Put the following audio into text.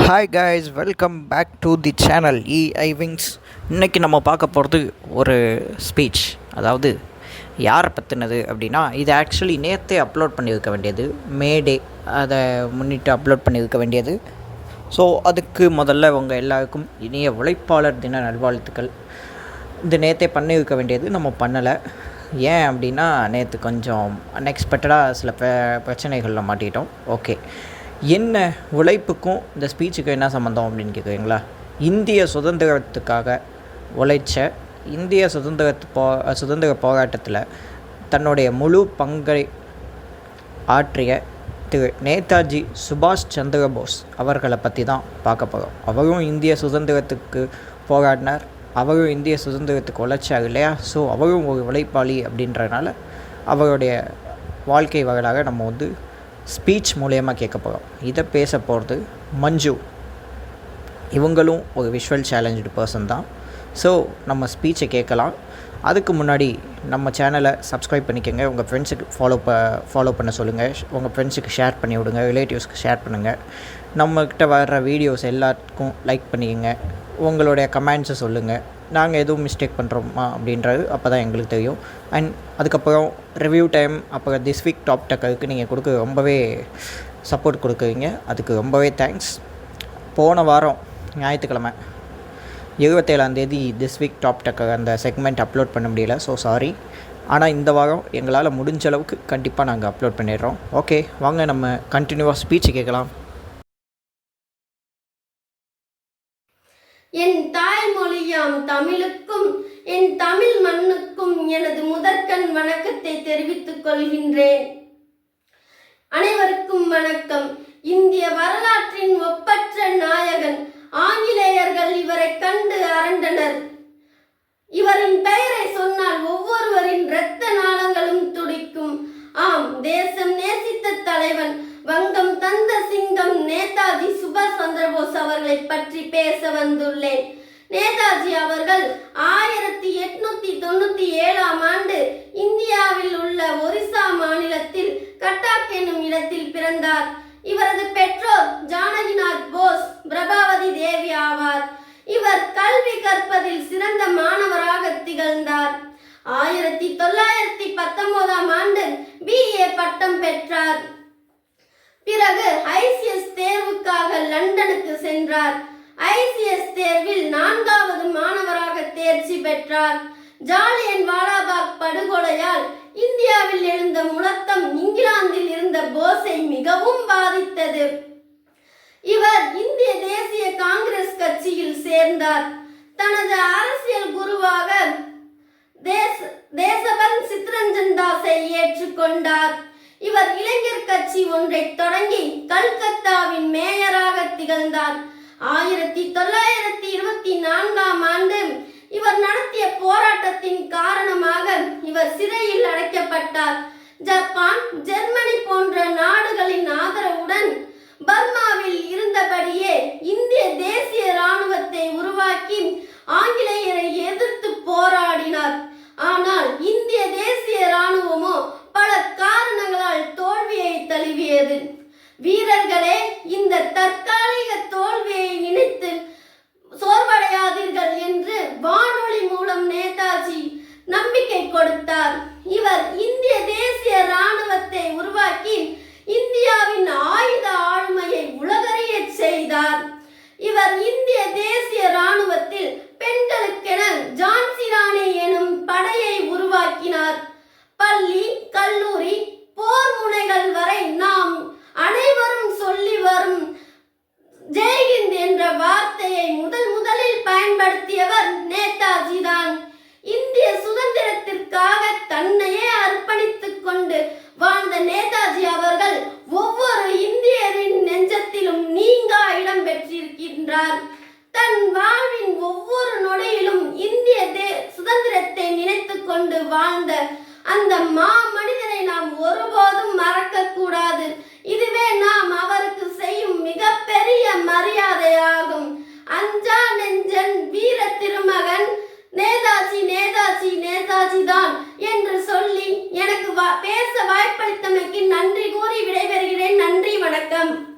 Hi guys welcome back to the channel E wings இன்றைக்கி நம்ம பார்க்க போகிறது ஒரு ஸ்பீச் அதாவது யாரை பற்றினது அப்படின்னா இது ஆக்சுவலி நேற்றே அப்லோட் பண்ணியிருக்க வேண்டியது மே டே அதை முன்னிட்டு அப்லோட் பண்ணியிருக்க வேண்டியது. ஸோ அதுக்கு முதல்ல உங்கள் எல்லாருக்கும் இனிய உழைப்பாளர் தின நல்வாழ்த்துக்கள். இது நேற்றே பண்ணியிருக்க வேண்டியது நம்ம பண்ணலை. ஏன் அப்படின்னா நேற்று கொஞ்சம் அன்எக்ஸ்பெக்டடாக சில ப பிரச்சனைகளில் மாட்டிக்கிட்டோம் ஓகே என்ன உழைப்புக்கும் இந்த ஸ்பீச்சுக்கும் என்ன சம்மந்தம் அப்படின்னு கேட்குறீங்களா இந்திய சுதந்திரத்துக்காக உழைச்ச இந்திய சுதந்திரத்து போ சுதந்திர போராட்டத்தில் தன்னுடைய முழு பங்கை ஆற்றிய திரு நேதாஜி சுபாஷ் சந்திர போஸ் அவர்களை பற்றி தான் பார்க்க போகிறோம் அவரும் இந்திய சுதந்திரத்துக்கு போராடினார். அவரும் இந்திய சுதந்திரத்துக்கு உழைச்சார் இல்லையா? ஸோ அவரும் ஒரு உழைப்பாளி அப்படின்றனால அவருடைய வாழ்க்கை வரலாக நம்ம வந்து ஸ்பீச் மூலயமா கேட்க போகிறோம் இதை பேச போகிறது மஞ்சு. இவங்களும் ஒரு விஷுவல் சேலஞ்சு பர்சன் தான். ஸோ நம்ம ஸ்பீச்சை கேட்கலாம். அதுக்கு முன்னாடி நம்ம சேனலை சப்ஸ்கிரைப் பண்ணிக்கோங்க. உங்கள் ஃப்ரெண்ட்ஸுக்கு ஃபாலோ ப ஃபாலோ பண்ண சொல்லுங்கள் உங்கள் ஃப்ரெண்ட்ஸுக்கு ஷேர் பண்ணி விடுங்க. ரிலேட்டிவ்ஸ்க்கு ஷேர் பண்ணுங்கள் நம்மக்கிட்ட வர்ற வீடியோஸ் எல்லாத்துக்கும் லைக் பண்ணிக்கோங்க. உங்களுடைய கமெண்ட்ஸை சொல்லுங்கள் நாங்கள் எதுவும் மிஸ்டேக் பண்ணுறோமா அப்படின்றது அப்போ தான் எங்களுக்கு தெரியும். அண்ட் அதுக்கப்புறம் ரிவ்யூ டைம் அப்புறம் திஸ் வீக் டாப் டக்கருக்கு நீங்கள் கொடுக்க ரொம்பவே சப்போர்ட் கொடுக்குறீங்க. அதுக்கு ரொம்பவே தேங்க்ஸ் போன வாரம் ஞாயிற்றுக்கிழமை இருபத்தேழாந்தேதி திஸ் வீக் டாப் டக்கர் அந்த செக்மெண்ட் அப்லோட் பண்ண முடியல. ஸோ சாரி ஆனால் இந்த வாரம் எங்களால் முடிஞ்ச அளவுக்கு கண்டிப்பாக நாங்கள் அப்லோட் பண்ணிடுறோம். ஓகே வாங்க நம்ம கண்டினியூவாக ஸ்பீச் கேட்கலாம். என் தாய்மொழியாம் தமிழுக்கும் என் தமிழ் மண்ணுக்கும் எனது முதற்கண் வணக்கத்தை தெரிவித்துக் கொள்கின்றேன். அனைவருக்கும் வணக்கம். இந்திய வரலாற்றின் ஒப்பற்ற நாயகன் ஆங்கிலேயர்கள் இவரை கண்டு அரண்டனர். இவரின் பெயரை சொன்னால் ஒவ்வொருவரின் இரத்த நாளங்களும் துடிக்கும். ஆம் தேசம் நேசித்த தலைவன் சுபாஷ் சந்திரபோஸ் அவர்களை பற்றி பேச வந்துள்ளேன். நேதாஜி அவர்கள் ஆயிரத்தி எட்நூத்தி தொண்ணூத்தி ஏழாம் ஆண்டு இந்தியாவில் உள்ள ஒரிசா மாநிலத்தில் கட்டாக் என்னும் இடத்தில் பிறந்தார். இவரது பெற்றோர் ஜானகிநாத் போஸ் பிரபாவதி தேவி ஆவார். இவர் கல்வி கற்பதில் சிறந்த மாணவராக திகழ்ந்தார். ஆயிரத்தி தொள்ளாயிரத்தி பத்தொன்பதாம் ஆண்டு பிஏ பட்டம் பெற்றார். பிறகு ஐசிஎஸ் தேர்வுக்காக லண்டனுக்கு சென்றார். ஐசிஎஸ் தேர்வில் நான்காவது மாணவராக தேர்ச்சி பெற்றார். ஜாலியன் வாலாபாக் படுகொலையால் இந்தியாவில் எழுந்த முழக்கம் இங்கிலாந்தில் இருந்த போஸை மிகவும் பாதித்தது. இவர் இந்திய தேசிய காங்கிரஸ் கட்சியில் சேர்ந்தார். தனது அரசியல் குருவாக தேச தேசபந்த் சித்ரஞ்சன் தாஸை ஏற்றுக்கொண்டார். இவர் இளைஞர் கட்சி ஒன்றை தொடங்கி கல்கத்தாவின் மேயராக திகழ்ந்தார். ஆயிரத்தி தொள்ளாயிரத்தி இருபத்தி நான்காம் ஆண்டு இவர் நடத்திய போராட்டத்தின் காரணமாக இவர் சிறையில் அடைக்கப்பட்டார். ஜப்பான் ஜெர்மனி பயன்படுத்தியவர் நேதாஜி தான் இந்திய சுதந்திரத்திற்காக தன்னையே அர்ப்பணித்துக் கொண்டு வாழ்ந்த நேதாஜி அவர்கள் ஒவ்வொரு இந்தியரின் நெஞ்சத்திலும் நீங்கா இடம் பெற்றிருக்கின்றார். தன் வாழ்வின் ஒவ்வொரு நொடியிலும் இந்திய தே சுதந்திரத்தை நினைத்துக் கொண்டு வாழ்ந்த அந்த மா மனிதனை நாம் ஒருபோது நேதாஜி தான் என்று சொல்லி எனக்கு பேச வாய்ப்பளித்தமைக்கு நன்றி கூறி விடைபெறுகிறேன். நன்றி வணக்கம்.